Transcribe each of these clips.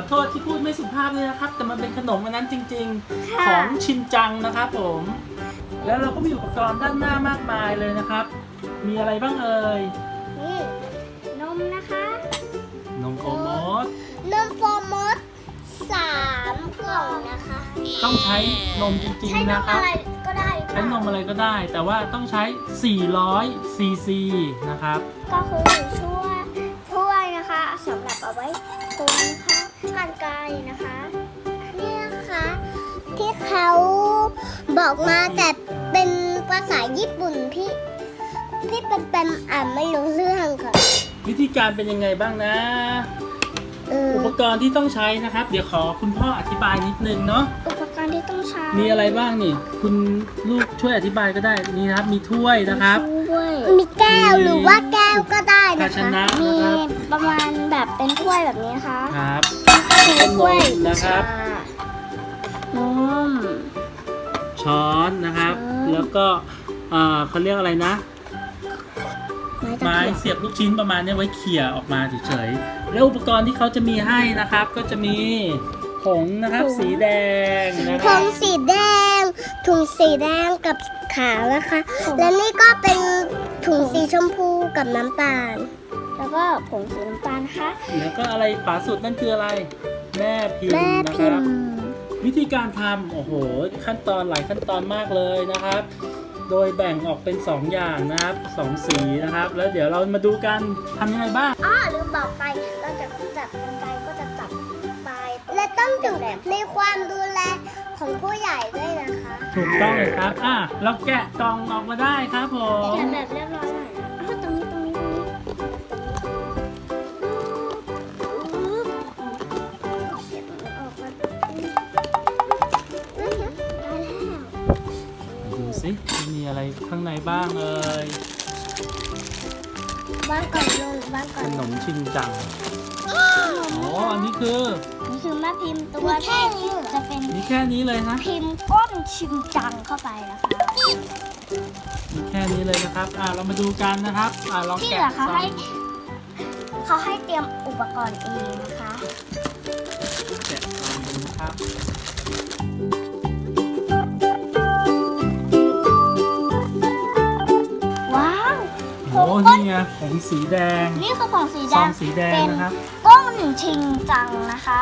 ขอโทษที่พูดไม่สุภาพเลยนะครับ แต่มันเป็นขนมอันนั้นจริงๆค่ะของชินจังนะครับผม แล้วเราก็มีอุปกรณ์ด้านหน้ามากมายเลยนะครับ มีอะไรบ้างเอ่ย นี่นมนะคะ นมโอโมสนมโฟมดสามกล่องนะคะ ต้องใช้นมจริงใช้ๆนนะมครับ อะไรก็ได้หรือเปใช้ล่านมอะไรก็ได้ แต่ว่าต้องใช้ 400 ซีซีนะครับ ก็คือช่วยถ้วยนะคะสำหรับเอาไว้คนค่ะกั นไกรนะคะ นี่นะคะ ที่เขาบอกมาแต่เป็นภาษาญี่ปุ่นพี่พี่เป็นเป็นอ่านไม่รู้เรื่องค่ะ วิธีการเป็นยังไงบ้างนะเอออุปกรณ์ที่ต้องใช้นะครับ เดี๋ยวขอคุณพ่ออธิบายนิดนึงเนาะอุปกรณ์ที่ต้องใช้ มีอะไรบ้างนี่ คุณลูกช่วยอธิบายก็ได้นี่นะครับ มีถ้วยนะครับ มีแก้วหรือว่าแก้วก็ได้นะภาชคะนะมีนะครับประมาณแบบเป็นถ้วยแบบนี้นะคะครับ คือถ้วยนมนะครับชานม ช้อนนะครับ ช้อน แล้วก็เอ่อเขาเรียกอะไรนะ ไม้ตะไม้เกียบเสียบลูกชิ้นประมาณเนี้ยไว้เขี่ยออกมาเฉยๆ แล้วอุปกรณ์ที่เขาจะมีให้นะครับ ก็จะมีผงนะครับสีแดงนะคถุรับงสีแดง ถุงสีแดงกับขาวนะคะ และนี่ก็เป็นถุงสีชมพูกับน้ำตาล แล้วก็ผงสีน้ำตาลนะคะ แล้วก็อะไรขวาสุดนั่นคืออะไร แม่พิมแม่พ์นะคพิรับมพ์วิธีการทำโอ้โห ขั้นตอนหลายขั้นตอนมากเลยนะครับ โดยแบ่งออกเป็น 2 อย่างนะครับสองสีนะครับ แล้วเดี๋ยวเรามาดูกันทำยังไงบ้าง อ้อลืมบอกไป เราจะจับกันไกรก็จะจับปลายและต้องอยู่ในความดูแลของผู้ใหญ่ด้วยนะคะถูกต้องเลยครับ อะ เราแกะกล่องออกมาได้ครับผม แกะแบบเรียบร้อยหน่อยนะอ้าว สิมีอะไรข้างในบ้างเอ่ยบ้านก่อนลงบ้านก่ขอนนมชินจังอ๋ออันนี้คือ นี่คือแม่พิมพ์ตัวแค่นี้จะเป็นมีแค่นี้เลยนะพิมพ์ก้นชิมจังเข้าไปนะคะมีแค่นี้เลยนะครับ อะเรามาดูกันนะครับอะลองที่แกะเหลือเขาซองให้เขาให้เตรียมอุปกรณ์เองนะคะ แกะซองดูนะครับ นี่ไงผงสีแดง นี่คือผงสีซแดองงสีแดงเป็นนะครับก้นชิงจังนะคะ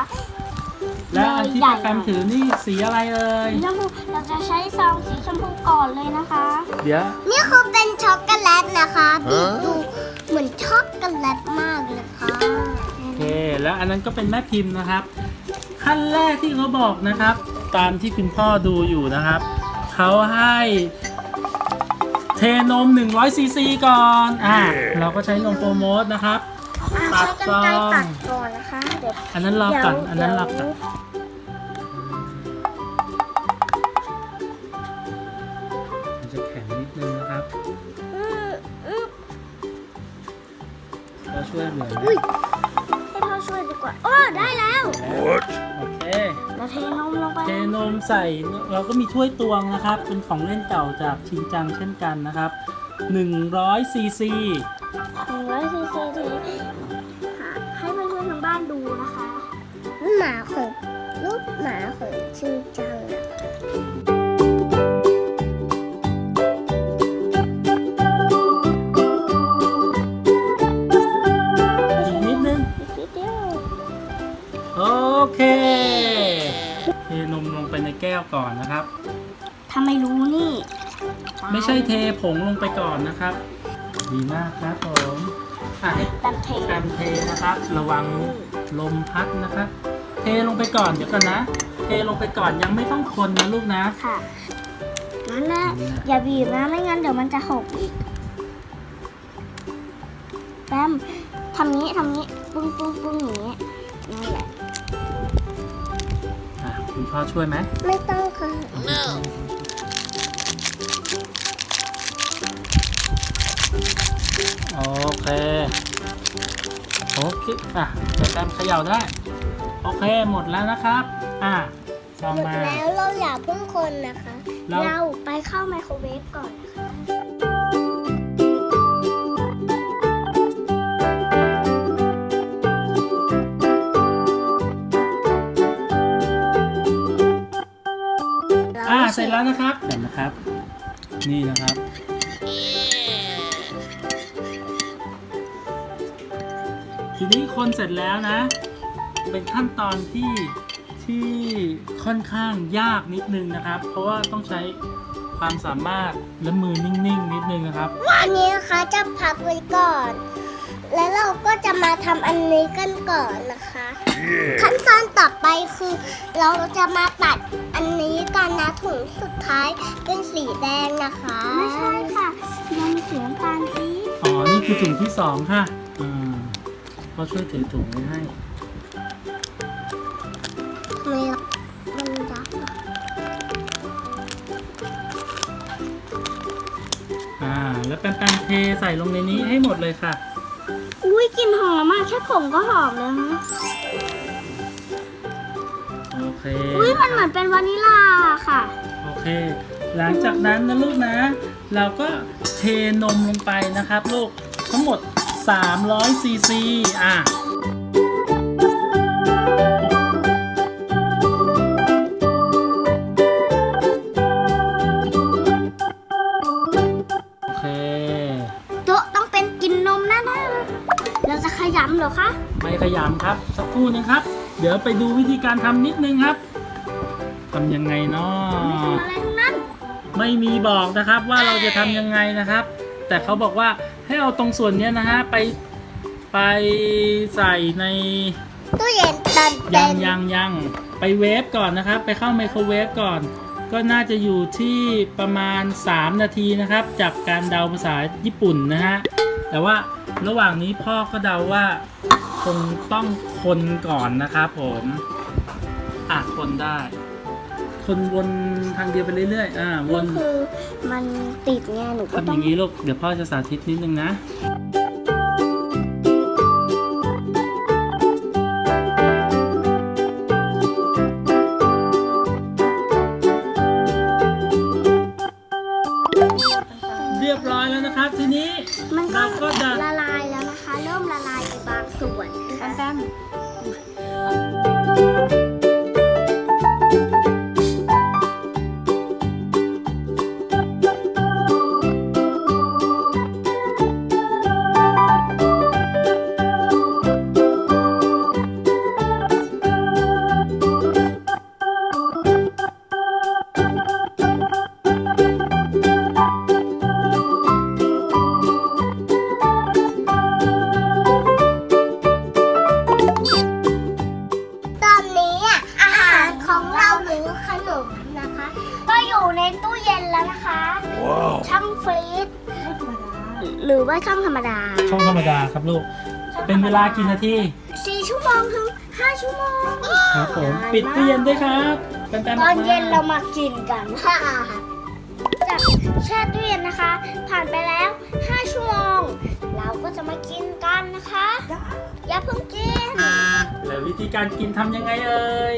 และอันที่ใหญ่ประกันถือนี่สีอะไรเอ่ยชมพูเราจะใช้ซองสีชมพูก่อนเลยนะคะ เดี๋ยว นี่คือเป็นช็อกโกแลตนะคะบีบดูเหมือนช็อกโกแลตมากเลยค่ะโอเค แล้วอันนั้นก็เป็นแม่พิมพ์นะครับ ขั้นแรกที่เขาบอกนะครับ ตามที่คุณพ่อดูอยู่นะครับ เขาให้ เทนม 100ซีซีก่อน อะ เราก็ใช้นมโปรโมทนะครับอะตัใช้ดกันไกรซองตัดก่อนนะคะเดี๋ยวอันนั้นรอก่อนอันนั้นรอก่อนเดี๋ยวมันจะแข็งนิดนึงนะครับอืมอืมก็ช่วยเหลือนะ อุ้ย เราเทนมลงไป เทนมใส่เราก็มีถ้วยตวงนะครับ เป็นของเล่นเก่าจากชินจังเช่นกันนะครับ100ซีซีหนึ่งร้อยซีซีทีหาให้เพื่อนๆทางบ้านดูนะคะหมาของรูปหมาของชิงจังนะคะอีกนิดนึง อีกนิดเดียว โอเค แก้วก่อนนะครับ ถ้าไม่รู้นี่ไม่ใช่เทผงลงไปก่อนนะครับ ดีมากครับผมอะให้แบบเทการเทนะครับ ระวังลมพัดนะครับ เทลงไปก่อนเดี๋ยวกันนะ เทลงไปก่อนยังไม่ต้องคนนะลูกนะค่ะนั่นแหละอย่าบีบนะไม่งั้นเดี๋ยวมันจะหกอีกแปมทำนี้ทำนี้ปุ้งปุ้งปุ้งอย่างนี้นั่นแหละอะ คุณพ่อช่วยไหมไม่ต้องค่ะโอเคโอเคอะเดี๋ยวการเขย่าได้ โอเคหมดแล้วนะครับ อะซองหมดมา แล้วเราอย่าเพิ่งคนนะคะ เราเราไปเข้าไมโครเวฟก่อนนะคะ แล้วนะครับเห็นนะครับ นี่นะครับ ทีนี้คนเสร็จแล้วนะ เป็นขั้นตอนที่ที่ค่อนข้างยากนิดนึงนะครับ เพราะว่าต้องใช้ความสามารถและมือนิ่งๆนิดนึงนะครับอันนี้นะคะจะพักไว้ก่อน แล้วเราก็จะมาทำอันนี้กันก่อนนะคะ ขั้นตอนต่อไปคือเราจะมาตัดอั นนี้กันนะถุงสุดท้ายเป็นสีแดงนะคะ ไม่ใช่ค่ะยังมีสีน้ำตาลที่อ๋อ นี่คือถุงที่สองค่ะอืมก็ช่วยถือถุงไว้ให้ไม่มันยักษ์อะอ่า แล้วแปมๆเทใส่ลงในนี้ให้หมดเลยค่ะ อุ้ยกลิ่นหอมมากแค่ผมก็หอมแล้วนะ โอเค อุ้ย มันเหมือนเป็นวานิลาค่ะ โอเค หลังจากนั้นนะลูกนะ เราก็เทนมลงไปนะครับลูก ทั้งหมด 300ซีซีอะโอเค โต๊ะต้องเป็นกินนมแน่ๆเลยเราจะขยำเหรอคะ ไม่ขยำครับ สักครู่นึงครับ เดี๋ยวไปดูวิธีการทำนิดนึงครับ ทำยังไงเนาะไม่ทำอะไรทั้งนั้น ไม่มีบอกนะครับว่าเราจะทำยังไงนะครับ แต่เขาบอกว่าให้เอาตรงส่วนเนี้ยนะฮะไปไปใส่ในตู้เย็นตันยัเป็งนยังยังไปเวฟก่อนนะครับ ไปเข้าไมโครเวฟก่อน ก็น่าจะอยู่ที่ประมาณ 3 นาทีนะครับ จากการเดาภาษาญี่ปุ่นนะฮะแต่ว่าระหว่างนี้พ่อก็เดาว่าคงต้องคนก่อนนะครับผมอะคนได้ คนวนทางเดียวไปเรื่อยๆ อ่า วน คือมันติดไงหนูก็ทำอต้อง ย่างนี้ลูก เดี๋ยวพ่อจะสาธิตนิดนึงนะ หรือว่าช่องธรรมดาช่องธรรมดาครับลูก เป็นเวลากี่นาทีสี่ชั่วโมงถึงห้าชั่วโมงครับผมปิดตู้เย็นด้วยครับแปมๆตอนเย็นมเรามากินกันจากแช่ตู้เย็นนะคะ ผ่านไปแล้ว5ชั่วโมง เราก็จะมากินกันนะคะ อย่าเพิ่งกินแล้ววิธีการกินทำยังไงเอ่ย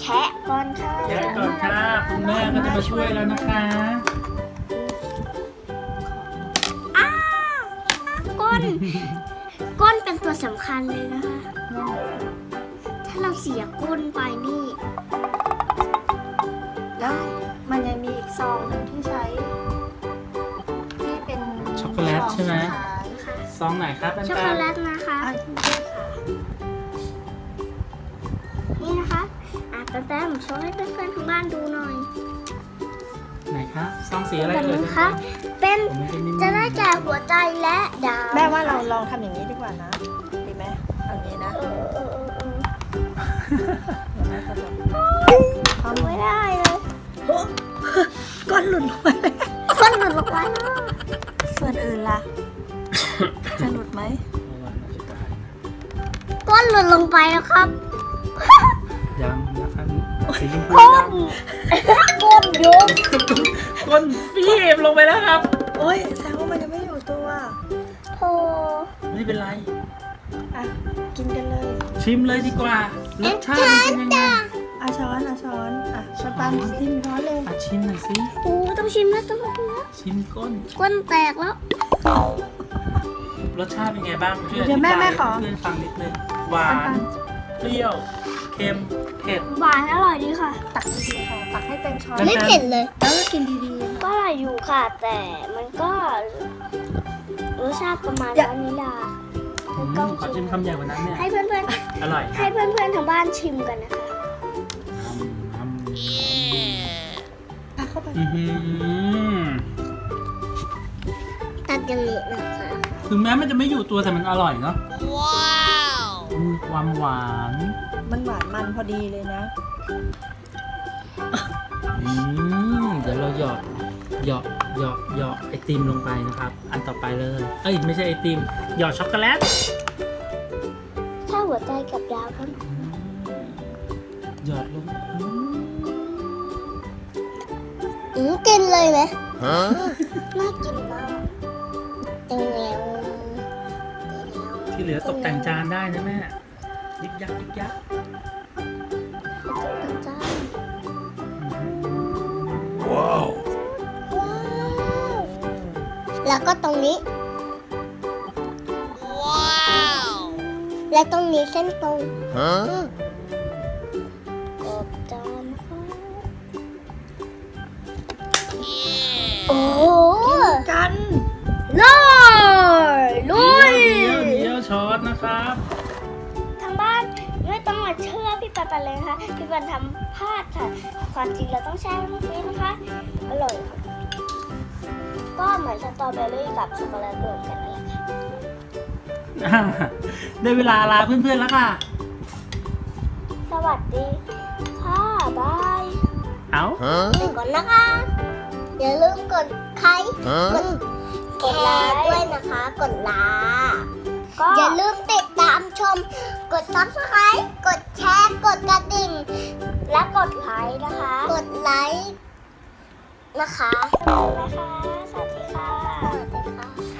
แคะก่อนค่ะแกะก่อนค่ะคุณแม่ก็จะมาช่วยแล้วนะคะ ก้น ก้นเป็นตัวสำคัญเลยนะคะ ถ้าเราเสียก้นไปนี่ แล้วมันยังมีอีกซองหนึ่งที่ใช้ ที่เป็นช็อกโกแลตใช่ไหมซองสุดท้ายนะคะซองไหนครับแปมช็อกโกแลตนะคะ อะนี่นะคะอะแป๊บๆโชว์ให้เพื่อนๆทางบ้านดูหน่อยๆไหนครับซองสีอะไรแบบเอ่ยนี้นะคะ เป็น ผมไม่ได้นิ่มๆจะได้ แก่หัวใจและดาวแม่ว่าเราลองทำอย่างนี้ดีกว่านะ ดีไหมเอาอย่างนี้นะเออเออเออเออเดี๋ยวแม่จะลองทำไม่ได้เลยก้อนหลุดลงไปคนหลุดลงไปแล้วส่วนอื่นล่ะ จะหลุดไหมก้นหลุดลงไปแล้วครับ ยังนะครับสีชมพูก้ยันงก้นยุบก้นฟีบลงไปแล้วครับ โอ้ยแสดงว่า มันยังไม่อยู่ตัวโธไม่เป็นไร อะ กินกันเลยชิมเลยดีกว่ารสชาติมันเป็นยังไงอาช้อนอาช้อนอะช้อนตามทิมช้อนเลยอะชิมหน่อยสิโอ้ต้องชิมนะต้องชิมนะชิมก้นก้นแตกแล้ว รสชาติเป็นไงบ้างช่วยอเดี๋ยวแม่ธิบาแม่ขอให้เพื่อนฟังนิดนึงหวานเปรี้ยวกเค็มเผ็ดหวานอร่อยดีค่ะ ตักดีๆค่ะตักให้เต็มช้อนแล้วไม่เผ็ดเลย แล้วก็กินดีๆค่ะ ก็อร่อยอยู่ค่ะ แต่มันก็รสชาติประมาณอย่าวานิลาอืมขอชิมคำใหญ่กว่านั้นเนี่ยให้เพื่อนอร่อยๆคให้รับเพื่อนๆทางบ้านชิมกันนะคะอืมตักเข้าไปอื้อหือตัดอย่างนี้นะคะ ถึงแม้มันจะไม่อยู่ตัวแต่มันอร่อยเนาะว้าวมีความหวานมันหวานมันพอดีเลยนะ อืมเดี๋ยวเราหยอด หยอดหยอดหยอดไอติมลงไปนะครับ อันต่อไปเลย เอ้ยไม่ใช่ไอติมหยอดช็อกโกแลตถ้าหัวใจกับดาวครับอืมหยอดลงอืมอืมกินเลยไหมน่ากินมากเตียวที่เหลือตกแต่งจานได้นะแม่ยิบยักยิบยัก แล้วก็ตรงนี้ ว้าว และตรงนี้เส้นตรงกบจานนะคะโอ้โหกันเลยลุยเดี๋ยวเดี๋ยวช้อนนะครับทางบ้านไม่ต้องมาเชื่อพี่ปันปันเลยนะคะพี่ปันทำพลาดค่ะ ความจริงเราต้องแช่น้ำฟรีซนะคะ อร่อยค่ะ ก็เหมือนสตรอเบอรี่กับช็อกโกแลตรวมกันนั่นแหละค่ะอ่าได้เวลาลาเพื่อนๆแล้วค่ะ สวัสดีค่ะบายเอาไปก่อนนะคะ อย่าลืมกดไลค์กดกดไลค์ด้วยนะคะ กดไลค์อย่าลืมติดตามชม กด subscribe กดแชร์ กดกระดิ่ง และกดไลค์นะคะ กดไลค์ นะคะ นะคะ สวัสดีค่ะ สวัสดีค่ะ